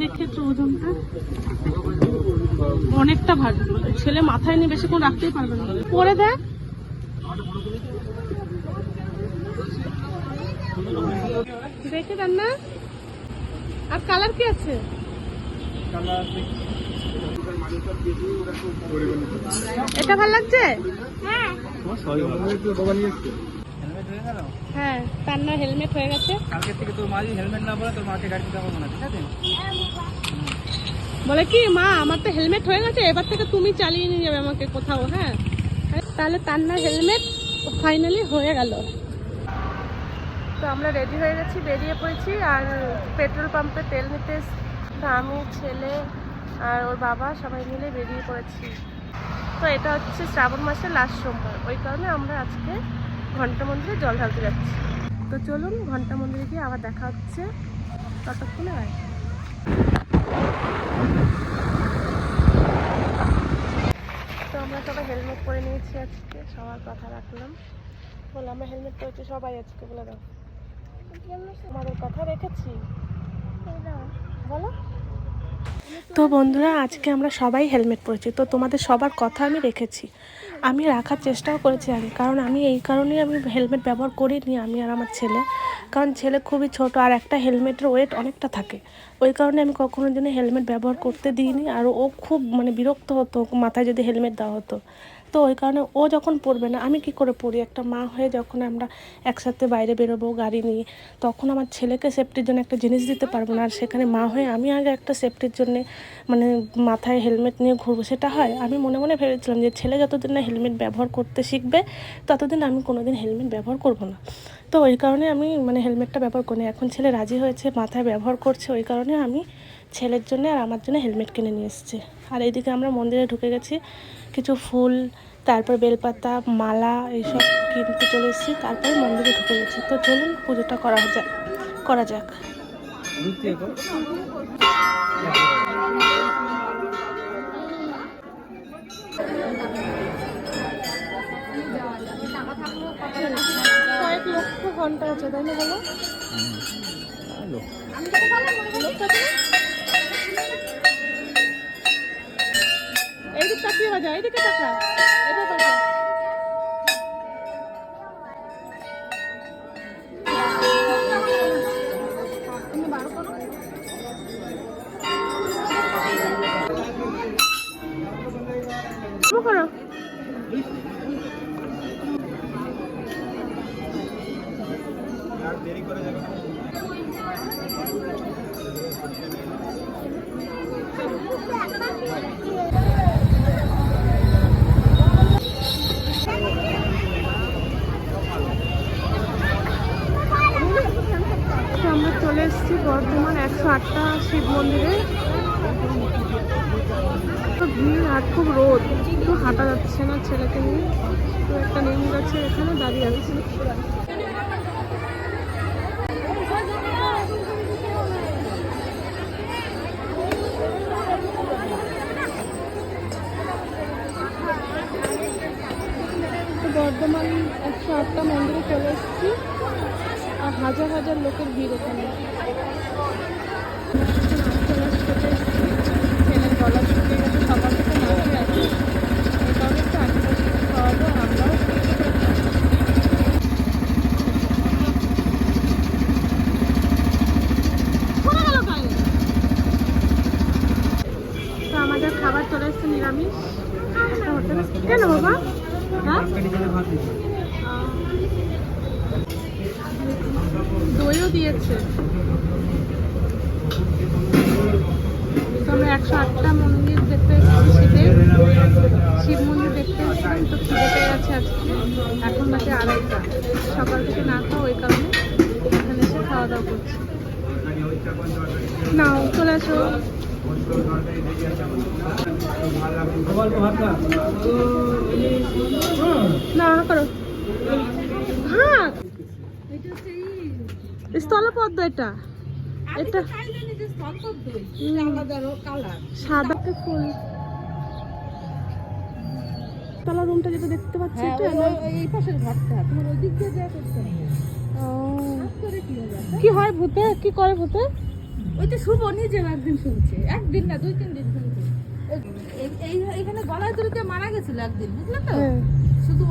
দেখে তো ওজনটা? অনেকটা ভারী। ছেলে মাথায় নিয়ে বেশিক্ষণ রাখতেই পারবে না। পরে দেখ। দেখে দেন না। আর কালার কি আছে? এটা ভালো লাগছে? হ্যাঁ। হ্যাঁ হেলমেট হয়ে গেছে। কালকে থেকে তোর মা হেলমেট না পরে তোর মাকে গাড়ি দিতে পারব না ঠিক আছে? বলে কি মা আমার তো হেলমেট হয়ে গেছে এবার থেকে তুমি চালিয়ে নিয়ে যাবে আমাকে কোথাও হ্যাঁ? তাহলে তার না হেলমেট ফাইনালি হয়ে গেল। তো আমরা রেডি হয়ে গেছি বেরিয়ে পড়েছি আর পেট্রোল পাম্পে তেল নিতে। আমি ছেলে আর ওর বাবা সবাই মিলে বেরিয়ে পড়েছি। তো এটা হচ্ছে শ্রাবণ মাসের লাস্ট সোমবার ওই কারণে আমরা আজকে ঘণ্টা মন্দিরে জল ঢালতে যাচ্ছি। তো চলুন ঘণ্টা মন্দিরে গিয়ে আবার দেখা হচ্ছে ততক্ষণে হয় তো আমরা সবাই হেলমেট পরে নিয়েছি আজকে, সবার কথা রাখলাম। বলে আমরা হেলমেট পরেছি সবাই আজকে, বলে দাও। আমাদের কথা রেখেছি? বলো। তো বন্ধুরা, আজকে আমরা সবাই হেলমেট পরেছি। তো তোমাদের সবার কথা আমি রেখেছি। আমি রাখার চেষ্টাও করেছি আগে, কারণ আমি এই কারণেই আমি হেলমেট ব্যবহার করিনি, আমি আর আমার ছেলে। কারণ ছেলে খুবই ছোট, আর একটা হেলমেটের ওয়েট অনেকটা থাকে। ওই কারণে আমি কখনো জন্য হেলমেট ব্যবহার করতে দিইনি, আর ও খুব মানে বিরক্ত হতো, মাথায় যদি হেলমেট দেওয়া হতো। তো ওই কারণে ও যখন পড়বে না, আমি কি করে পড়ি? একটা মা হয়ে যখন আমরা একসাথে বাইরে বেরোবো গাড়ি নিয়ে, তখন আমার ছেলেকে সেফটির জন্য একটা জিনিস দিতে পারব না। আর সেখানে মা হয়ে আমি আগে একটা সেফটির জন্যে মানে মাথায় হেলমেট নিয়ে ঘুরবো। সেটা হয়, আমি মনে মনে ভেবেছিলাম যে ছেলে যতদিন না হেলমেট ব্যবহার করতে শিখবে, ততদিন আমি কোনোদিন হেলমেট ব্যবহার করব না। তো ওই কারণে আমি মানে হেলমেটটা ব্যবহার করি এখন ছেলে রাজি হয়েছে, মাথায় ব্যবহার করছে, ওই কারণে আমি ছেলের জন্য আর আমার জন্য হেলমেট কিনে নিয়ে এসেছি। আর এইদিকে আমরা মন্দিরে ঢুকে গেছি। কিছু ফুল তারপর বেলপাতা মালা এইসব কিনতে চলে এসেছি। তারপরে মন্দিরে ঢুকে গেছি। তো চলুন পুজোটা করা যাক করা যাক। কয়েক লক্ষ ঘণ্টা আছে তাই না বলো? ভালো এইদিক তাকিয়ে বাজা এইদিকে এটা বাজা তুমি বার করো। করে। যাবে চলে এসেছি বর্ধমান একশো আটটা শিব মন্দিরে। তো ভিড় আর খুব রোদ তো হাঁটা যাচ্ছে না ছেলেকে নিয়ে। তো একটা নিম গাছে এখানে দাঁড়িয়ে আছে। বর্ধমান একশো আটটা মন্দিরে চলে এসেছি। আর হাজার হাজার লোকের ভিড় এখানে ছেলের গলা তো আমাদের খাবার চলে নিরামিষ। কেন বাবা? হ্যাঁ? দইও দিয়েছে। আমরা একশো আটটা মন্দির দেখতে শিবের শিব মন্দির দেখতে এসেছিলাম তো খিদে পেয়ে গেছে আজকে। এখন বাজে আড়াইটা। সকাল থেকে না খাওয়া ওই কারণে এখানে এসে খাওয়া দাওয়া করছি। নাও চলে আসো। অল্প না করো। ভাত স্থলপদ্ম এটা। এটা সাদা ফুল। তলা রুমটা যেটা দেখতে পাচ্ছি হ্যাঁ, এটা এই পাশের ঘরটা। তোমার ওই দিক দিয়ে যা করতে কি হয় ভূতে? কি করে ভূতে? ওই তো শুভ নিজেও একদিন শুনছে। একদিন না দুই তিন দিন শুনছে। এই- এই এখানে গলায় তুলতে মারা গেছিল একদিন বুঝলে তো? হ্যাঁ। শুধু